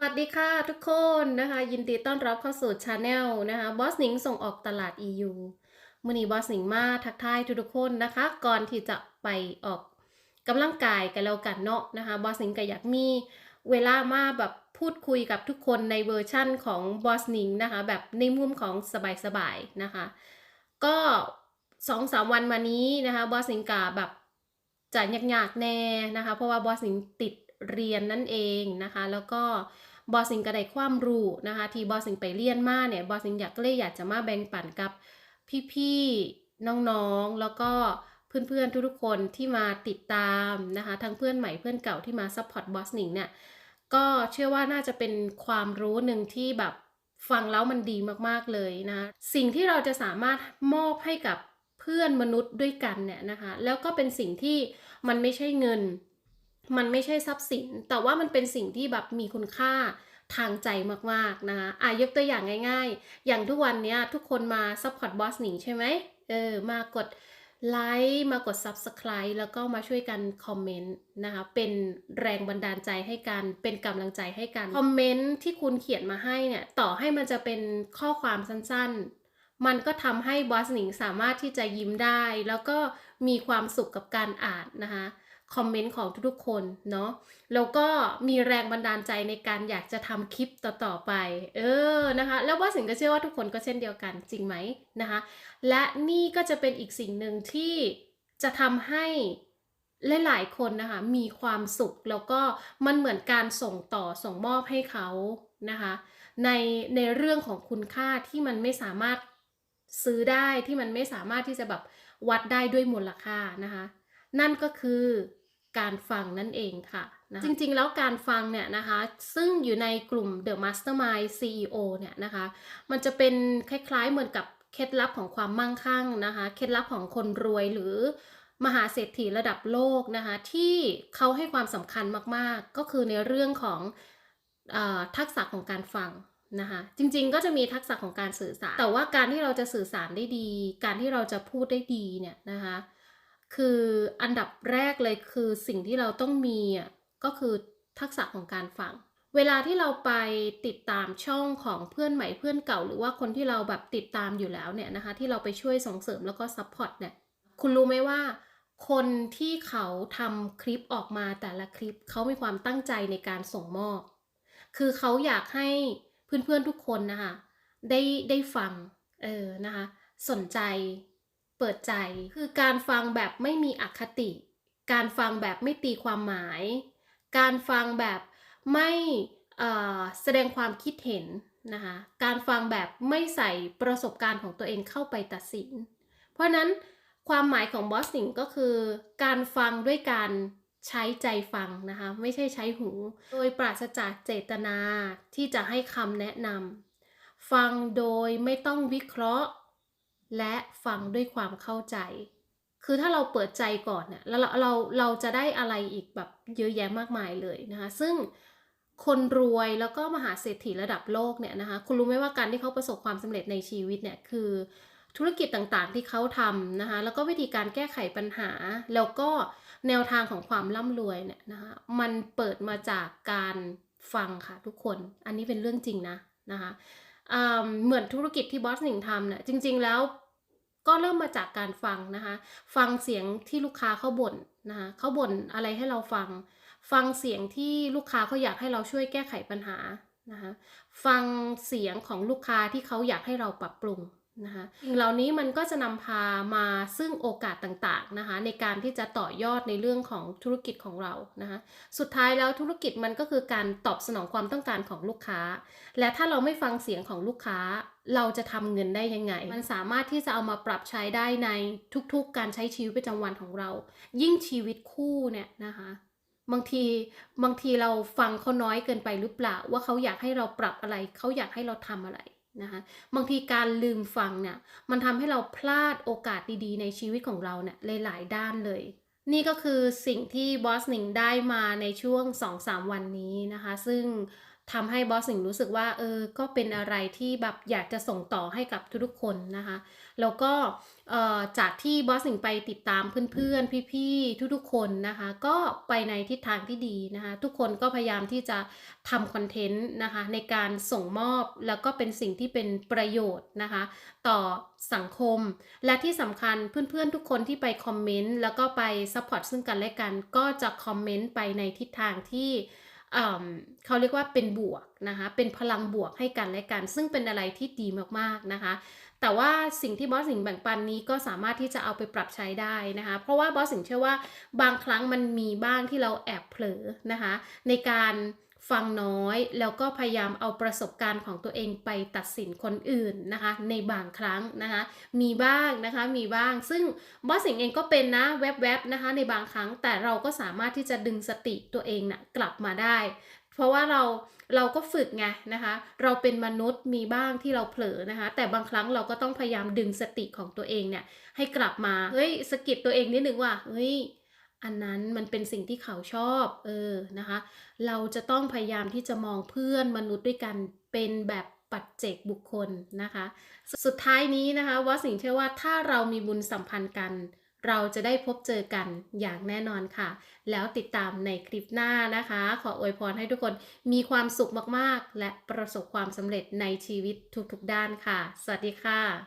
สวัสดีค่ะทุกคนนะคะยินดีต้อนรับเข้าสู่ชาแนลนะคะบอสหนิงส่งออกตลาด EU มื่อนี้บอสหนิงมาทักทายทุกๆคนนะคะ ก่อนที่จะไปออกกำลังกายกันแล้วกันเนาะนะคะบอสหนิงก็อยากมีเวลามาแบบพูดคุยกับทุกคนในเวอร์ชั่นของบอสหนิงนะคะแบบในมุมของสบายๆนะคะ ก็สองสามวันมานี้นะคะบอสหนิงกาแบบจะยากๆแน่นะคะ เพราะว่าบอสหนิงติดเรียนนั่นเองนะคะ แล้วก็ บอสิงก็ได้ความรู้นะคะที่บอสิงไปเรียนมาเนี่ยบอสิงอยากเลยอยากจะมาแบ่งปันกับพี่ๆน้องๆ แล้วก็เพื่อนๆทุกๆคนที่มาติดตามนะคะทั้งเพื่อนใหม่เพื่อนเก่าที่มาซัพพอร์ตบอสนิงเนี่ยก็เชื่อว่าน่าจะเป็นความรู้หนึ่งที่แบบฟังแล้วมันดีมากๆเลยนะคะสิ่งที่เราจะสามารถมอบให้กับเพื่อนมนุษย์ด้วยกันเนี่ยนะคะแล้วก็เป็นสิ่งที่มันไม่ใช่เงิน มันไม่ใช่ทรัพย์สิน แต่ว่ามันเป็นสิ่งที่แบบมีคุณค่าทางใจมากๆนะคะอะยกตัวอย่างง่ายๆ อย่างทุกวันเนี้ยทุกคนมาซัพพอร์ตบอสหนิงใช่ไหมเออ มากดไลค์มากด Subscribe แล้วก็มาช่วยกันคอมเมนต์นะคะ เป็นแรงบันดาลใจให้กัน เป็นกำลังใจให้กัน คอมเมนต์ที่คุณเขียนมาให้เนี่ย ต่อให้มันจะเป็นข้อความสั้นๆ มันก็ทำให้บอสหนิงสามารถที่จะยิ้มได้ แล้วก็มีความสุขกับการอ่านนะคะ คอมเมนต์ของทุกๆคนเนาะแล้วก็มีแรงบันดาลใจในการอยากจะทำคลิปต่อๆไป เออนะคะ แล้วบอสหนิงก็เชื่อว่าทุกคนก็เช่นเดียวกันจริงไหมนะคะ และนี่ก็จะเป็นอีกสิ่งหนึ่งที่จะทำให้หลายๆคนนะคะมีความสุขแล้วก็มันเหมือนการส่งต่อส่งมอบให้เขานะคะในในเรื่องของคุณค่าที่มันไม่สามารถซื้อได้ที่มันไม่สามารถที่จะแบบวัดได้ด้วยมูลค่านะคะ นั่นก็คือ การฟังนั่นเองค่ะนะจริงๆ แล้วการฟังเนี่ยนะคะ ซึ่งอยู่ในกลุ่ม The Mastermind CEO เนี่ยนะคะ มันจะเป็นคล้ายๆเหมือนกับเคล็ดลับของความมั่งคั่งนะคะ เคล็ดลับของคนรวยหรือมหาเศรษฐีระดับโลกนะคะ ที่เขาให้ความสำคัญมากๆ ก็คือในเรื่องของอทักษะของการฟังนะคะจริงๆก็จะมีทักษะของการสื่อสาร แต่ว่าการที่เราจะสื่อสารได้ดี การที่เราจะพูดได้ดีเนี่ยนะคะ คืออันดับแรกเลยคือสิ่งที่เราต้องมีอะก็คือทักษะของการฟัง เวลาที่เราไปติดตามช่องของเพื่อนใหม่เพื่อนเก่า หรือว่าคนที่เราแบบติดตามอยู่แล้วเนี่ยนะคะที่เราไปช่วยส่งเสริมแล้วก็ซัพพอร์ตเนี่ยคุณรู้ไหมว่าคนที่เขาทำคลิปออกมาแต่ละคลิปเขามีความตั้งใจในการส่งมอบ คือเขาอยากให้เพื่อนๆทุกคนนะคะได้ได้ฟังเออนะคะสนใจ เปิดใจ คือการฟังแบบไม่มีอคติ การฟังแบบไม่ตีความหมาย การฟังแบบไม่แสดงความคิดเห็นนะคะการฟังแบบไม่ใส่ประสบการณ์ของตัวเองเข้าไปตัดสิน เพราะนั้นความหมายของบอสสิงก็คือการฟังด้วยการใช้ใจฟังนะคะไม่ใช่ใช้หู โดยปราศจากเจตนาที่จะให้คำแนะนำฟังโดยไม่ต้องวิเคราะห์ และฟังด้วยความเข้าใจ คือถ้าเราเปิดใจก่อนเนี่ยแล้วเราเราเราจะได้อะไรอีกแบบเยอะแยะมากมายเลยนะคะซึ่งคนรวยแล้วก็มหาเศรษฐีระดับโลกเนี่ยนะคะคุณรู้ไหมว่าการที่เขาประสบความสำเร็จในชีวิตเนี่ยคือธุรกิจต่างๆที่เขาทำนะคะแล้วก็วิธีการแก้ไขปัญหา แล้วก็แนวทางของความร่ำรวยเนี่ยนะคะมันเปิดมาจากการฟังค่ะทุกคน อันนี้เป็นเรื่องจริงนะนะคะ เหมือนธุรกิจที่บอสหนิงทำเนี่ยจริง ๆ แล้วก็เริ่มมาจากการฟังนะคะ ฟังเสียงที่ลูกค้าเขาบ่นนะคะเขาบ่นอะไรให้เราฟัง ฟังเสียงที่ลูกค้าเขาอยากให้เราช่วยแก้ไขปัญหานะคะ ฟังเสียงของลูกค้าที่เขาอยากให้เราปรับปรุง นะคะสิ่งเหล่านี้มันก็จะนำพามาซึ่งโอกาสต่างๆนะคะในการที่จะต่อยอดในเรื่องของธุรกิจของเรานะคะสุดท้ายแล้วธุรกิจมันก็คือการตอบสนองความต้องการของลูกค้า และถ้าเราไม่ฟังเสียงของลูกค้า เราจะทำเงินได้ยังไง มันสามารถที่จะเอามาปรับใช้ได้ในทุกๆ การใช้ชีวิตประจำวันของเรา ยิ่งชีวิตคู่เนี่ยนะคะบางทีบางทีเราฟังเขาน้อยเกินไปหรือเปล่า ว่าเขาอยากให้เราปรับอะไร เขาอยากให้เราทำอะไร นะคะบางทีการลืมฟังเนี่ยมันทำให้เราพลาดโอกาสดีๆ ในชีวิตของเราเนี่ยหลายๆด้านเลย นี่ก็คือสิ่งที่บอสหนิงได้มาในช่วง 2-3 วันนี้นะคะ ซึ่ง ทำให้บอสหนิงรู้สึกว่าเออก็เป็นอะไรที่แบบอยากจะส่งต่อให้กับทุกๆคนนะคะ แล้วก็จากที่บอสหนิงไปติดตามเพื่อนๆ พี่ๆ ทุกๆ คนนะคะ ก็ไปในทิศทางที่ดีนะคะ ทุกคนก็พยายามที่จะทำคอนเทนต์นะคะในการส่งมอบแล้วก็เป็นสิ่งที่เป็นประโยชน์นะคะ ต่อสังคม และที่สำคัญเพื่อนๆ ทุกคนที่ไปคอมเมนต์แล้วก็ไปซัพพอร์ตซึ่งกันและกัน ก็จะคอมเมนต์ไปในทิศทางที่ เเขาเรียกว่าเป็นบวกนะคะ เป็นพลังบวกให้กันและกัน ซึ่งเป็นอะไรที่ดีมากๆนะคะ แต่ว่าสิ่งที่บอสสิงแบ่งปันนี้ก็สามารถที่จะเอาไปปรับใช้ได้นะคะ เพราะว่าบอสสิงเชื่อว่าบางครั้งมันมีบ้างที่เราแอบเผลอนะคะ ในการ ฟังน้อยแล้วก็พยายามเอาประสบการณ์ของตัวเองไปตัดสินคนอื่นนะคะ ในบางครั้งนะคะ มีบ้างนะคะมีบ้าง ซึ่งบอสสิงเองก็เป็นนะแวบๆนะคะ ในบางครั้งแต่เราก็สามารถที่จะดึงสติตัวเองนะ่ะกลับมาได้ เพราะว่าเราเราก็ฝึกไงนะคะ เราเป็นมนุษย์มีบ้างที่เราเผลอนะคะ แต่บางครั้งเราก็ต้องพยายามดึงสติของตัวเองเนี่ยให้กลับมาเฮ้ยสะกิดตัวเองนิดนึงว่าเฮ้ย อันนั้นมันเป็นสิ่งที่เขาชอบเออนะคะ เราจะต้องพยายามที่จะมองเพื่อนมนุษย์ด้วยกันเป็นแบบปัจเจกบุคคลนะคะ สุดท้ายนี้นะคะว่าสิ่งเชื่อว่าถ้าเรามีบุญสัมพันธ์กัน เราจะได้พบเจอกันอย่างแน่นอนค่ะ แล้วติดตามในคลิปหน้านะคะ ขออวยพรให้ทุกคนมีความสุขมากๆ และประสบความสำเร็จในชีวิตทุกๆด้านค่ะ สวัสดีค่ะ